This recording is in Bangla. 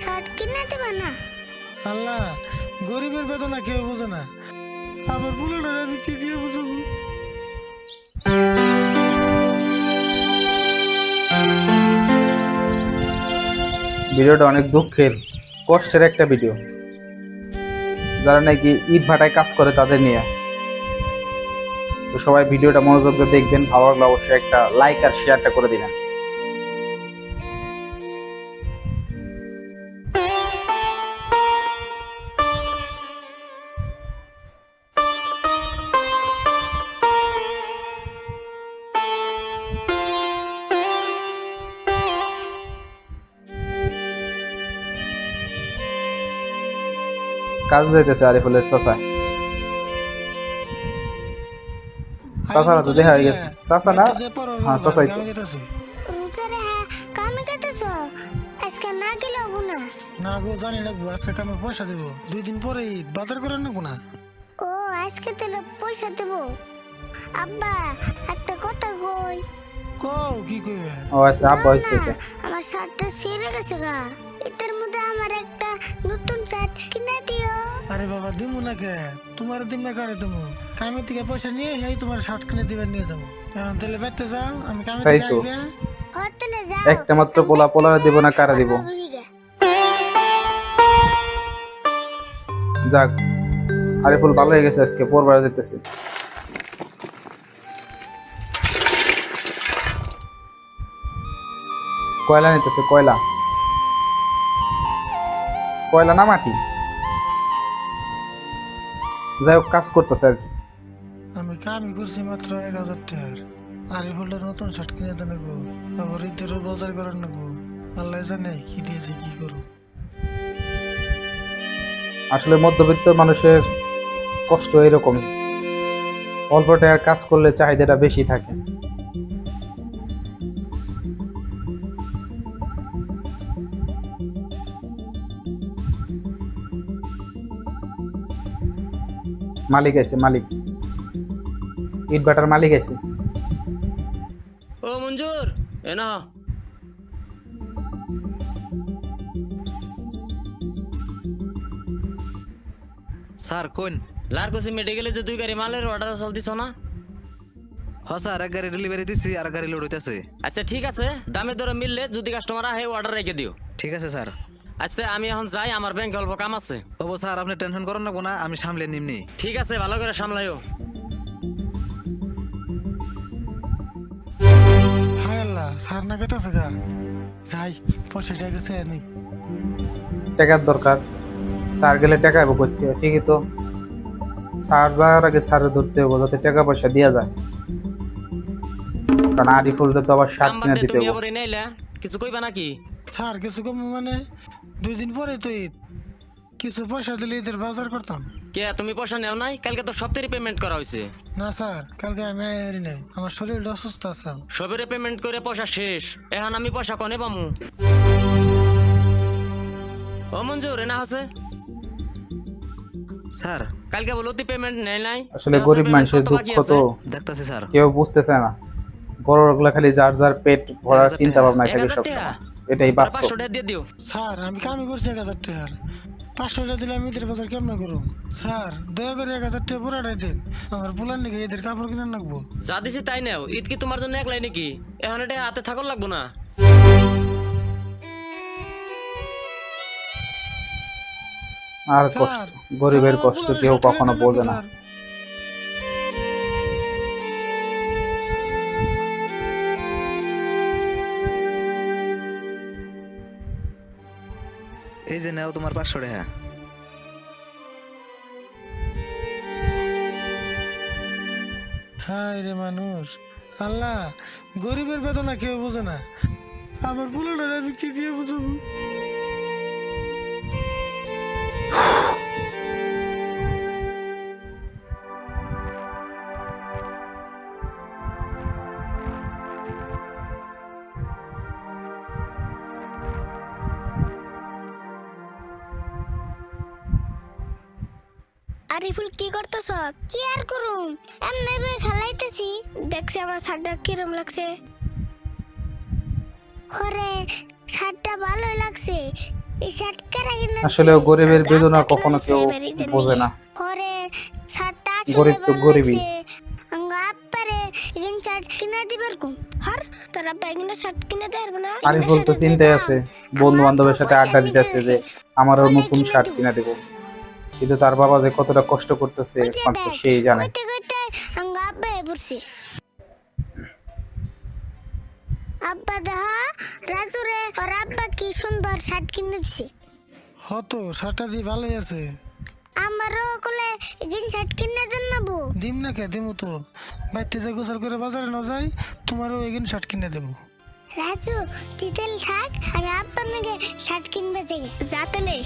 শার্ট কিনে দেবে না? আল্লাহ গরিবের বেদনা কেউ বোঝে না। আবার বুলেটের আমি কি দিয়ে বুঝব? ভিডিওটা অনেক দুঃখের কষ্টের একটা ভিডিও। যারা নাকি ইট ভাটায় কাজ করে তাদের নিয়ে। তো সবাই ভিডিওটা মনোযোগ দিয়ে দেখবেন ভালো লাগলে অবশ্যই একটা লাইক আর শেয়ারটা করে দিবেন। কাজ যাইতেছে আরিফুলের চাচা। চাচারা তো দেখা হয়ে গেছে। চাচা না হ্যাঁ চাচাই তো রুজারে হ্যাঁ কামে গেতেছ? আজকে না গেলে হব না। না গো জানি লাগবো আজকে কামে পয়সা দেবো। দুই দিন পরে বাজার করে নেব না। ও আজকে তাহলে পয়সা দেব। আব্বা একটা কথা কই। কও কি কইবে? ও আচ্ছা আব্বা আমার শার্টটা ছিঁড়ে গেছে গা। এটার মধ্যে আমার একটা নতুন শার্ট কিনে দিও। আরে বাবা দিমু না কে তোমার দিন না করে দিমু? কামের থেকে পয়সা নিয়ে এই তোমার শার্ট কিনে দিবার নিয়ে যাব। এখন তাহলে বেতে যাও আমি কামে তাই থেকে তো। একটা মাত্র পোলা পোলা দিব না কারা দিব। যাক আরিফুল ভালো হয়ে গেছে আজকে পরবার যেতেছে। কয়লা নিতেছে কয়লা? কয়লা না মাটি? যাই হোক কাজ করতেছে আর কি। আমি কামই করছি মাত্র এক হাজার টাকার। আর এই ফুলটা নতুন শার্ট কিনে তো নেব। আবার ঈদেরও বাজার করে নেব। আল্লাহ জানে কি দিয়েছে কি করব আসলে মধ্যবিত্ত মানুষের কষ্ট এরকমই। অল্প টাকার কাজ করলে চাহিদাটা বেশি থাকে। মালিক আছে মালিক। ইট বাটার মালিক আছে। ও মঞ্জুর এ না স্যার কোন? লারকুসি মেডিকেলে যে দুই গাড়ি মালের অর্ডার চাল দিছ না? হ স্যার এক গাড়ি ডেলিভারি দিছি আর গাড়ি লোড হইতেছে। আচ্ছা ঠিক আছে। দামে দরে মিললে যদি কাস্টমার আহে অর্ডার রেখে দিও। ঠিক আছে স্যার। আচ্ছা আমি এখন যাই আমার ব্যাংকে অল্প কাম আছে। ও স্যার আপনি টেনশন করেন না না আমি সামলে নিমনি। ঠিক আছে ভালো করে সামলাইও। হায় আল্লাহ সার না গেতেছে গা? যাই পয়সাটা গেছে নেই টাকার দরকার। স্যার গেলে টাকা এবো করতে হয় ঠিকই তো। স্যার যাওয়ার আগে স্যারের ধরতে হবে যাতে টাকা পয়সা দেওয়া যায়। কারণ আরিফুলটা তো আবার শার্ট কাম দিতে তুমি হবে কিছু কইবা নাকি? স্যার কিছু কম মানে? দুই দিন পরে তো ঈদ। কিছু পয়সা দিলে ঈদের বাজার করতাম। কে তুমি পয়সা নেও নাই? কালকে তো সপ্তাহে পেমেন্ট করা হয়েছে না স্যার কালকে আমি আইরি নাই। আমার শরীরটা অসুস্থ আছে সবেরে পেমেন্ট করে পয়সা শেষ। এখন আমি পয়সা কনে পামু? ও মঞ্জুর এনা আছে স্যার কালকে বলো তুই পেমেন্ট নেই নাই? আসলে গরিব মানুষের দুঃখ তো? দেখতাছি স্যার। কেউ বুঝতেছে না। বড় লোকগুলা খালি যার যার পেট ভরার চিন্তা ভাবনা থাকে হাজার সবসময়। টাকা? এটাই বাস্তব। পাঁচশো টাকা দিয়ে দিও। স্যার আমি কামই করছি এক হাজার টাকার। পাঁচশো টাকা দিলে আমি ঈদের বাজার কেমন করুম? স্যার দয়া করে এক হাজার টাকা পুরাটাই দিন। আমার পোলার নাকি ঈদের কাপড় কিনে রাখব যা দিছি তাই নাও ঈদ কি তোমার জন্য একলাই নাকি? এখন এটা হাতে থাকর লাগবো না। আর কষ্ট গরিবের কষ্ট কেউ কখনো বোঝে না। এই যে নেও তোমার পাঁচশো টাকা। হায় রে মানুষ। আল্লাহ, গরিবের বেদনা কেউ বোঝে না। আমার বুলেটের আমি কি দিয়ে বুঝব? আরিফুল কি করতেছ? কি আর করুম? এমনি ভাবে খেলাইতেছি। দেখছি আমার শার্টটা কিরম লাগছে। হরে শার্টটা ভালোই লাগছে। এই শার্ট কারা কিনেছে? আসলে গরিবের বেদনা কখনো কেউ বোঝে না। পরে শার্টটা আসলে গরিব তো গরিবই। আব্বারে এগিন শার্ট কিনে দিবার কুম। হর তোর শার্ট কিনে না আরিফুল তো চিন্তায় আছে। বন্ধু বান্ধবের সাথে আড্ডা দিতেছে যে আমারও নতুন শার্ট কিনে দেবো। কিন্তু তার বাবা যে কতটা কষ্ট করতেছে একমাত্র সেই জানে। কইতে কইতে আব্বা দেখা রাজুরে ওর আব্বা কি সুন্দর শার্ট কিনেছে। হতো শার্টটা দিয়ে ভালোই আছে। আমারও কোলে এগিন শার্ট কিনে দেন না বউ। দিম না কে? দিমু তো। বাইতে যে গোসল করে বাজারে না যাই তোমারও এগিন শার্ট কিনে দেবো। রাজু থাক আমি আব্বা শার্ট কিনবে যাই যাতেলে